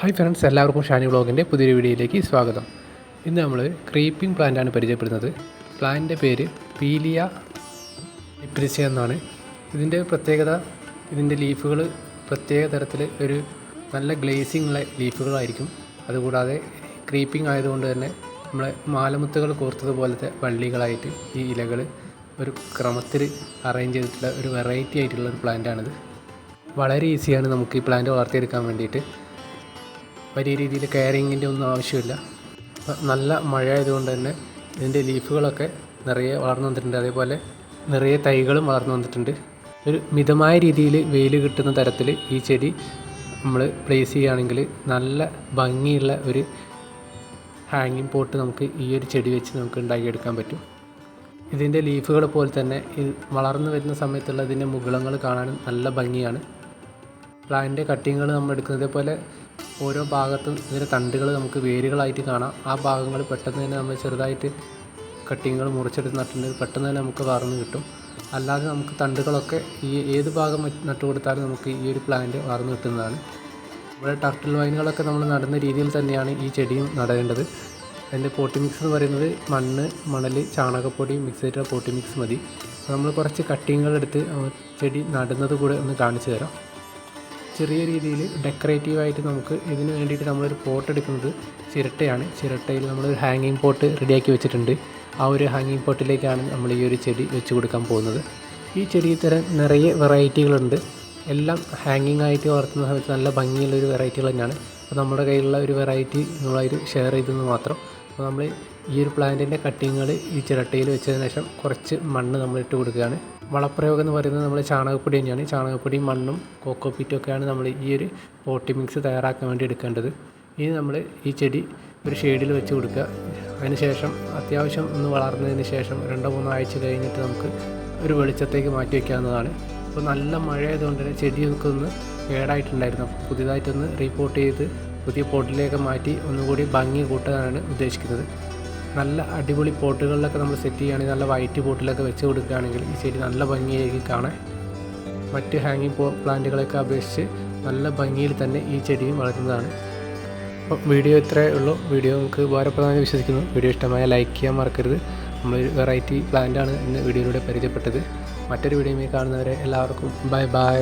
Hi friends എല്ലാവർക്കും ഷാനി വ്ളോഗിന്റെ പുതിയൊരു വീഡിയോയിലേക്ക് സ്വാഗതം. ഇന്ന് നമ്മൾ ക്രീപ്പിംഗ് പ്ലാന്റാണ് പരിചയപ്പെടുന്നത്. പ്ലാന്റിന്റെ പേര് പീലിയ ഇപ്രിച്ച എന്നാണ്. ഇതിന്റെ പ്രത്യേകത ഇതിന്റെ ലീഫുകൾ പ്രത്യേക തരത്തിൽ ഒരു നല്ല ഗ്ലേസിംഗ് ഉള്ള ലീഫുകളായിരിക്കും. അതുകൂടാതെ ക്രീപ്പിംഗ് ആയതുകൊണ്ട് തന്നെ നമ്മളെ മാലമുത്തുകൾ കോർത്തതുപോലത്തെ വള്ളികളായിട്ട് ഈ ഇലകൾ ഒരു ക്രമത്തിൽ അറേഞ്ച് ചെയ്തിട്ടുള്ള ഒരു വെറൈറ്റി ആയിട്ടുള്ള ഒരു പ്ലാന്റാണിത്. വളരെ ഈസിയാണ് നമുക്ക് ഈ പ്ലാന്റ് വളർത്തിയെടുക്കാൻ വേണ്ടിയിട്ട്. വലിയ രീതിയിൽ കെയറിങ്ങിന്റെ ഒന്നും ആവശ്യമില്ല. നല്ല മഴ ആയതുകൊണ്ട് തന്നെ ഇതിന്റെ ലീഫുകളൊക്കെ നിറയെ വളർന്നു വന്നിട്ടുണ്ട്. അതേപോലെ നിറയെ തൈകളും വളർന്നു വന്നിട്ടുണ്ട്. ഒരു മിതമായ രീതിയിൽ വെയിൽ കിട്ടുന്ന തരത്തിൽ ഈ ചെടി നമ്മൾ പ്ലേസ് ചെയ്യുകയാണെങ്കിൽ നല്ല ഭംഗിയുള്ള ഒരു ഹാങ്ങിങ് പോട്ട് നമുക്ക് ഈ ഒരു ചെടി വെച്ച് നമുക്ക് ഉണ്ടാക്കിയെടുക്കാൻ പറ്റും. ഇതിന്റെ ലീഫുകൾ പോലെ തന്നെ വളർന്നു വരുന്ന സമയത്തുള്ള ഇതിന്റെ മുകളങ്ങൾ കാണാനും നല്ല ഭംഗിയാണ്. പ്ലാന്റിന്റെ കട്ടിങ്ങുകൾ നമ്മൾ എടുക്കുന്നത് പോലെ ഓരോ ഭാഗത്തും ഇതിന്റെ തണ്ടുകൾ നമുക്ക് വേരുകളായിട്ട് കാണാം. ആ ഭാഗങ്ങൾ പെട്ടെന്ന് തന്നെ നമ്മൾ ചെറുതായിട്ട് കട്ടിങ്ങുകൾ മുറിച്ചെടുത്ത് നട്ടിട്ടുണ്ടെങ്കിൽ പെട്ടെന്ന് തന്നെ നമുക്ക് വളർന്ന് കിട്ടും. അല്ലാതെ നമുക്ക് തണ്ടുകളൊക്കെ ഈ ഏത് ഭാഗം നട്ടു കൊടുത്താലും നമുക്ക് ഈ ഒരു പ്ലാന്റ് വളർന്നു കിട്ടുന്നതാണ്. ഇവിടെ ടർട്ടിൽ വൈനുകളൊക്കെ നമ്മൾ നടുന്ന രീതിയിൽ തന്നെയാണ് ഈ ചെടിയും നടേണ്ടത്. അതിന്റെ പോട്ടി മിക്സ് എന്ന് പറയുന്നത് മണ്ണ് മണൽ ചാണകപ്പൊടി മിക്സ് ചെയ്തിട്ടുള്ള പോട്ടി മിക്സ് മതി. നമ്മൾ കുറച്ച് കട്ടിങ്ങുകൾ എടുത്ത് ചെടി നടുന്നത് കൂടെ ഒന്ന് കാണിച്ചു തരാം. ചെറിയ രീതിയിൽ ഡെക്കറേറ്റീവായിട്ട് നമുക്ക് ഇതിന് വേണ്ടിയിട്ട് നമ്മളൊരു പോട്ട് എടുക്കുന്നത് ചിരട്ടയാണ്. ചിരട്ടയിൽ നമ്മളൊരു ഹാങ്ങിങ് പോട്ട് റെഡിയാക്കി വെച്ചിട്ടുണ്ട്. ആ ഒരു ഹാങ്ങിങ് പോട്ടിലേക്കാണ് നമ്മൾ ഈ ഒരു ചെടി വെച്ച് കൊടുക്കാൻ പോകുന്നത്. ഈ ചെടി തരം നിറയെ വെറൈറ്റികളുണ്ട്. എല്ലാം ഹാങ്ങിങ് ആയിട്ട് വളർത്തുന്ന സമയത്ത് നല്ല ഭംഗിയുള്ളൊരു വെറൈറ്റികൾ തന്നെയാണ്. അപ്പോൾ നമ്മുടെ കയ്യിലുള്ള ഒരു വെറൈറ്റി നമ്മളായിട്ട് ഷെയർ ചെയ്തെന്ന് മാത്രം. അപ്പോൾ നമ്മൾ ഈ ഒരു പ്ലാന്റിന്റെ കട്ടിങ്ങുകൾ ഈ ചിരട്ടയിൽ വെച്ചതിന് ശേഷം കുറച്ച് മണ്ണ് നമ്മൾ ഇട്ട് കൊടുക്കുകയാണ്. വളപ്രയോഗം എന്ന് പറയുന്നത് നമ്മൾ ചാണകപ്പൊടി തന്നെയാണ്. ചാണകപ്പൊടിയും മണ്ണും കോക്കോ പീറ്റും ഒക്കെയാണ് നമ്മൾ ഈ ഒരു പോട്ടി മിക്സ് തയ്യാറാക്കാൻ വേണ്ടി എടുക്കേണ്ടത്. ഇനി നമ്മൾ ഈ ചെടി ഒരു ഷെയ്ഡിൽ വെച്ച് കൊടുക്കുക. അതിനുശേഷം അത്യാവശ്യം ഒന്ന് വളർന്നതിന് ശേഷം രണ്ടോ മൂന്നോ ആഴ്ച കഴിഞ്ഞിട്ട് നമുക്ക് ഒരു വെളിച്ചത്തേക്ക് മാറ്റി വയ്ക്കാവുന്നതാണ് അപ്പോൾ നല്ല മഴ ആയതുകൊണ്ട് തന്നെ ചെടിയൊക്കെ ഒന്ന് കേടായിട്ടുണ്ടായിരുന്നു. പുതിയതായിട്ടൊന്ന് റീപോർട്ട് ചെയ്ത് പുതിയ പോട്ടിലേക്ക് മാറ്റി ഒന്നുകൂടി ഭംഗി കൂട്ടാനാണ് ഉദ്ദേശിക്കുന്നത്. നല്ല അടിപൊളി പോട്ടുകളിലൊക്കെ നമ്മൾ സെറ്റ് ചെയ്യുകയാണെങ്കിൽ നല്ല വൈറ്റ് പോട്ടിലൊക്കെ വെച്ച് കൊടുക്കുകയാണെങ്കിൽ ഈ ചെടി നല്ല ഭംഗിയായിരിക്കും കാണാൻ. മറ്റ് ഹാങ്ങിങ് പോ പ്ലാന്റുകളെയൊക്കെ അപേക്ഷിച്ച് നല്ല ഭംഗിയിൽ തന്നെ ഈ ചെടിയും വളരുന്നതാണ്. അപ്പോൾ വീഡിയോ ഇത്രയേ ഉള്ളൂ. വീഡിയോ നമുക്ക് ഉപകാരപ്രദമായി വിശ്വസിക്കുന്നു. വീഡിയോ ഇഷ്ടമായ ലൈക്ക് ചെയ്യാൻ മറക്കരുത്. നമ്മളൊരു വെറൈറ്റി പ്ലാന്റാണ് ഇന്ന് വീഡിയോയിലൂടെ പരിചയപ്പെട്ടത്. മറ്റൊരു വീഡിയോയിൽ കാണുന്നവരെ എല്ലാവർക്കും ബൈ ബൈ